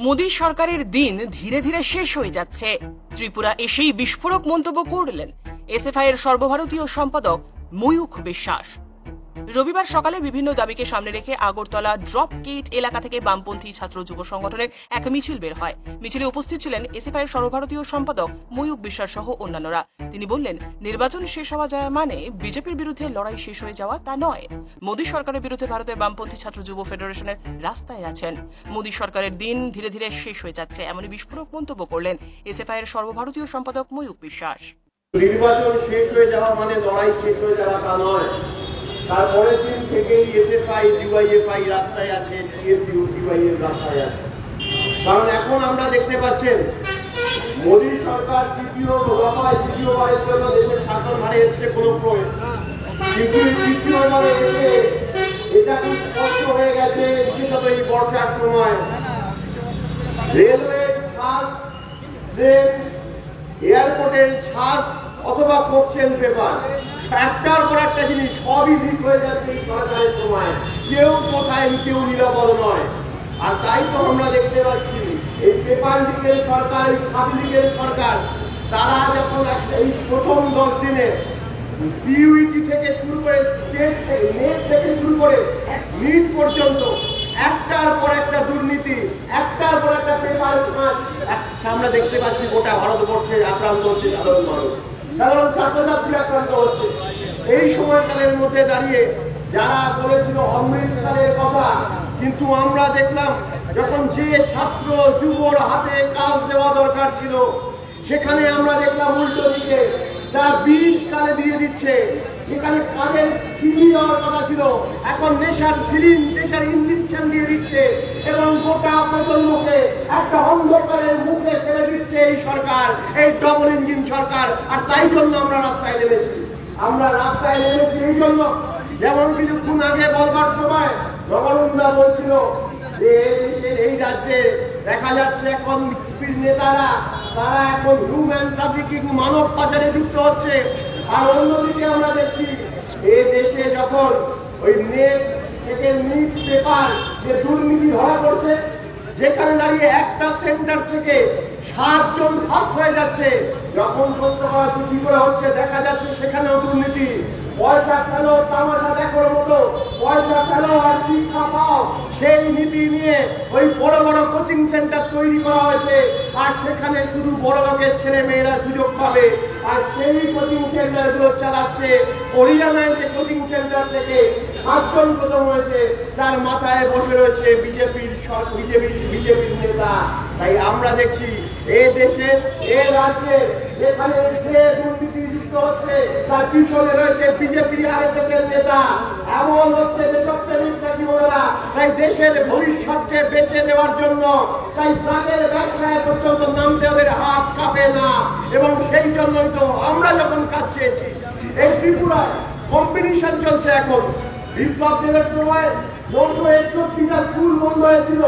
মোদী সরকারের দিন ধীরে ধীরে শেষ হয়ে যাচ্ছে। ত্রিপুরা এসেই বিস্ফোরক মন্তব্য করলেন। এসএফআই এর সর্বভারতীয় সম্পাদক ময়ূখ বিশ্বাস। রবিবার সকালে বিভিন্ন দাবিকে সামনে রেখে আগরতলা ড্রপ গেট এলাকা থেকে বামপন্থী ছাত্র যুব সংগঠনের এক মিছিল বের হয়। মিছিলে উপস্থিত ছিলেন এসএফআই এর সর্বভারতীয় সম্পাদক ময়ূখ বিশ্বাস সহ অন্যান্যরা। তিনি বললেন, নির্বাচন শেষ হওয়া যায় মানে বিজেপির বিরুদ্ধে লড়াই শেষ হয়ে যাওয়া তা নয়। মোদী সরকারের বিরুদ্ধে ভারতের বামপন্থী ছাত্র যুব ফেডারেশনের রাস্তায় আছেন। মোদী সরকারের দিন ধীরে ধীরে শেষ হয়ে যাচ্ছে, এমনই বিস্ফোরক মন্তব্য করলেন এসএফআই এর সর্বভারতীয় সম্পাদক ময়ূখ বিশ্বাস। নির্বাচন শেষ হয়ে যাওয়া মানে লড়াই শেষ হয়ে যাওয়া তা নয়। তারপরের দিন থেকেই এসএফআই, ডিওয়াইএফআই রাস্তায় আছে টিএসইউ ডিওয়াইএফ রাস্তায় আছে। কারণ এখন আমরা দেখতে পাচ্ছেন, মোদী সরকার তৃতীয় দফায়, তৃতীয়বারের জন্য দেশের শাসন হারে এসছে কোনো প্রয়োগ। কিন্তু তৃতীয়বারে এসে এটা খুব স্পষ্ট হয়ে গেছে, বিশেষত এই বর্ষার সময়? রেলওয়ের ছাদ, ট্রেন, এয়ারপোর্টের ছাদ অথবা কোশ্চেন পেপার। একটার পর একটা জিনিস সবই লিক হয়ে যাচ্ছে সরকারের সময়। কেউ কোথায় কেউ নিরাপদ নয়। আর তাই তো আমরা দেখতে পাচ্ছি, এই পেপার লিকের সরকার, এই ছাদ লিকের সরকার, তারা যখন এই প্রথম দশ দিনে সিইউইটি থেকে শুরু করে স্টেট থেকে নেট থেকে শুরু করে নিট পর্যন্ত একটার পর একটা দুর্নীতি, একটার পর একটা পেপার আমরা দেখতে পাচ্ছি গোটা ভারতবর্ষে আক্রান্ত হচ্ছে সাধারণ মানুষ। সাধারণ ছাত্রছাত্রী আক্রান্ত হচ্ছে। এই সময়কালের মধ্যে দাঁড়িয়ে যারা বলেছিল অমৃতকালের কথা, কিন্তু আমরা দেখলাম যখন যে ছাত্র যুবর হাতে কাজ দেওয়া দরকার ছিল, সেখানে আমরা দেখলাম উল্টো দিকে তারা বিষ কালে দিয়ে দিচ্ছে যেখানে কাজের চিনি দেওয়ার কথা ছিল। এখন নেশার সিরিন নেশার ইঞ্জেকশন দিয়ে দিচ্ছে এবং গোটা প্রজন্মকে একটা অন্ধকারের মুখে ফেলে দিচ্ছে এই সরকার, এই সরকার আর তাই জন্য আমরা রাস্তায় নেমেছি। আমরা রাস্তায় নেমেছি এই জন্য। যেমন কিছুক্ষণ আগে বলবার সময় নবরুন্দা বলছিল যে দেশের, এই রাজ্যে দেখা যাচ্ছে এখন বিজেপির নেতারা, তারা এখন হিউম্যান ট্রাফিকিং মানব পাচারে যুক্ত হচ্ছে। আর অন্যদিকে আমরা দেখছি এ দেশে যখন ওই নেট থেকে নিট পেপার যে দুর্নীতি ধরা পড়ছে, যেখানে দাঁড়িয়ে একটা সেন্টার থেকে সাতজন ফার্স্ট হয়ে যাচ্ছে। যখন সত্যকার ছুটি করে হচ্ছে, দেখা যাচ্ছে সেখানেও দুর্নীতি। পয়সা ফেলো তামাশা, দেখার মতো। পয়সা ফেলো আর শিক্ষা সেই নীতি নিয়ে ওই বড় বড় কোচিং সেন্টার তৈরি করা হয়েছে। আর সেখানে শুধু বড় লোকের ছেলে মেয়েরা সুযোগ পাবে। আর সেই কোচিং সেন্টারগুলো চালাচ্ছে হরিয়ানায় যে কোচিং সেন্টার থেকে সাতজন প্রথম হয়েছে তার মাথায় বসে রয়েছে বিজেপির বিজেপি বিজেপির নেতা। তাই আমরা দেখছি এ দেশে, এ রাজ্যে যেখানে যে দুর্নীতি যুক্ত হচ্ছে, তার পিছনে রয়েছে বিজেপি আর এস এর নেতা। এমন হচ্ছে ওনারা তাই দেশের ভবিষ্যৎকে বেঁচে দেওয়ার জন্য তাই প্রাণের ব্যবসায় পর্যন্ত নামতে ওদের হাত কাঁপে না। এবং সেই জন্যই তো আমরা যখন কাজ চেয়েছি, এই ত্রিপুরায় কম্পিটিশন চলছে এখন। বিপ্লব দেবের সময় নশো একষট্টিটা স্কুল বন্ধ হয়েছিল।